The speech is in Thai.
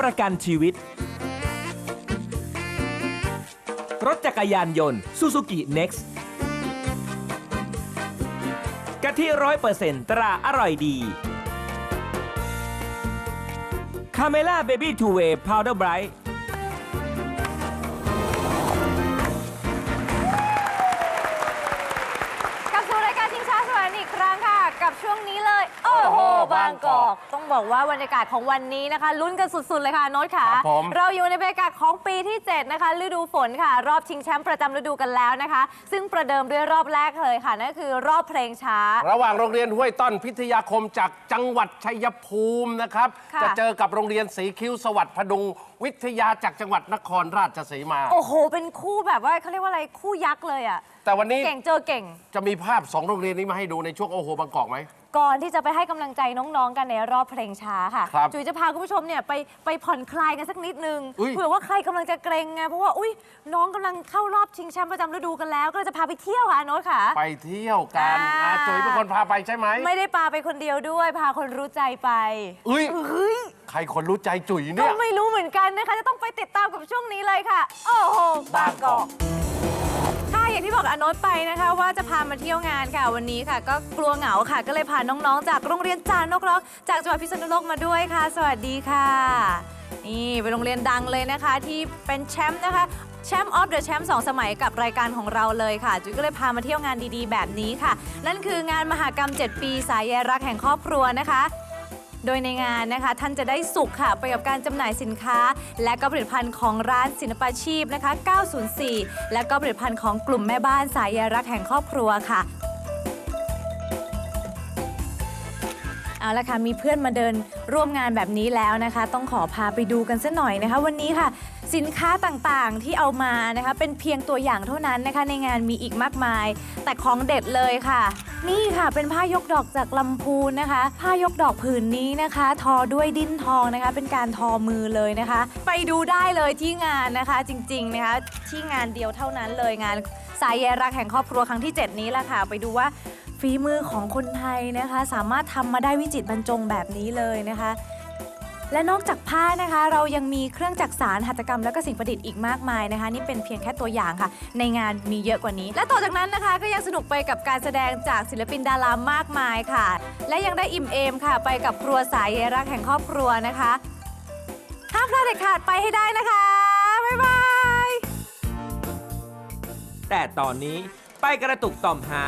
ประกันชีวิต รถจักรยานยนต์ Suzuki Next กะทิร้อยเปอร์เซ็นต์ตราอร่อยดีคาเมล่าเบบี้ทูเวย์พาวเดอร์ไบรท์ บางกอก ต้องบอกว่าบรรยากาศของวันนี้นะคะ ลุ้นกันสุด ๆ เลยค่ะโน้ตค่ะ ครับผม เราอยู่ในบรรยากาศของปีที่ 7 นะคะ ฤดูฝนค่ะ รอบชิงแชมป์ประจำฤดูกันแล้วนะคะ ซึ่งประเดิมด้วยรอบแรกเลยค่ะ นั่นก็คือรอบเพลงช้า ระหว่างโรงเรียนห้วยต้อนพิทยาคมจากจังหวัดชัยภูมินะครับ ค่ะ จะเจอกับโรงเรียนสีคิ้วสวัสดิ์พดุงวิทยาจากจังหวัดนครราชสีมา โอ้โห เป็นคู่แบบว่าเขาเรียกว่าอะไรคู่ยักษ์เลยอะแต่วันนี้เก่งเจอเก่ง จะมีภาพสองโรงเรียนนี้มาให้ดูในช่วงโอโหบางกอกไหม ก่อนที่จะไปให้กำลังใจน้องๆ กันในรอบเพลงช้าค่ะ ครับจุ๋ยจะพาคุณผู้ชมเนี่ยไปไปผ่อนคลายกันสักนิดนึงอุ๊ย เผื่อว่าใครกำลังจะเกรงไงเพราะว่าอุ้ยน้องกำลังเข้ารอบชิงแชมป์ประจำฤดูกันแล้ว ก็เลยจะพาไปเที่ยวค่ะโน้ตค่ะ ไปเที่ยวกันอ่า อาจุ๋ยเป็นคนพาไปใช่ไหมไม่ได้พาไปคนเดียวด้วย พาคนรู้ใจไปเอ้ยเฮ้ยใครคนรู้ใจจุ๋ยก็เนี่ย ไม่รู้เหมือนกันนะคะ จะต้องไปติดตามกับช่วงนี้เลยค่ะ โอ้โหบางกอกค่ะอย่าง ที่บอกอโนตไปนะคะ ว่าจะพามาเที่ยวงานค่ะวันนี้ค่ะ ก็กลัวเหงาค่ะ ก็เลยพาน้องๆ จากโรงเรียนจานนกร้องจากจังหวัดพิษณุโลกมาด้วยค่ะ สวัสดีค่ะ นี่เป็นโรงเรียนดังเลยนะคะ ที่เป็นแชมป์นะคะแชมป์ออฟเดอะแชมป์สองสมัยกับรายการของเราเลยค่ะ จุ๊ยก็เลยพามาเที่ยวงานดีๆ แบบนี้ค่ะ นั่นคืองานมหากรรม 7 ปีสายใยรักแห่งครอบครัวนะคะ โดยในงานนะคะ ท่านจะได้สุขค่ะไปกับการจำหน่ายสินค้า และก็ผลิตภัณฑ์ของร้านศิลปาชีพนะคะ 904 และก็ผลิตภัณฑ์ของกลุ่มแม่บ้านสายใยรักแห่งครอบครัวค่ะ เอาละค่ะ มีเพื่อนมาเดินร่วมงานแบบนี้แล้วนะคะ ต้องขอพาไปดูกันสักหน่อยนะคะ วันนี้ค่ะ สินค้าต่างๆที่เอามานะคะ เป็นเพียงตัวอย่างเท่านั้นนะคะ ในงานมีอีกมากมาย แต่ของเด็ดเลยค่ะ นี่ค่ะเป็นผ้ายกดอกจากลำพูนนะคะ ผ้ายกดอกผืนนี้นะคะ ทอด้วยดิ้นทองนะคะ เป็นการทอมือเลยนะคะ ไปดูได้เลยที่งานนะคะจริงๆนะคะที่งานเดียวเท่านั้นเลยงาน สายใยรักแห่งครอบครัวครั้งที่ 7 นี้แหละค่ะ ไปดูว่าฝีมือของคนไทยนะคะ สามารถทำมาได้วิจิตรบรรจงแบบนี้เลยนะคะ และนอกจากผ้านะคะ เรายังมีเครื่องจักสานหัตถกรรมและก็สิ่งประดิษฐ์อีกมากมายนะคะ นี่เป็นเพียงแค่ตัวอย่างค่ะ ในงานมีเยอะกว่านี้ และต่อจากนั้นนะคะ ก็ยังสนุกไปกับการแสดงจากศิลปินดารามากมายค่ะ และยังได้อิ่มเอมค่ะ ไปกับครัวสายใยรักแห่งครอบครัวนะคะห้ามพลาดเด็ดขาดไปให้ได้นะคะบ๊ายบาย แต่ตอนนี้ไปกระตุกต่อมหา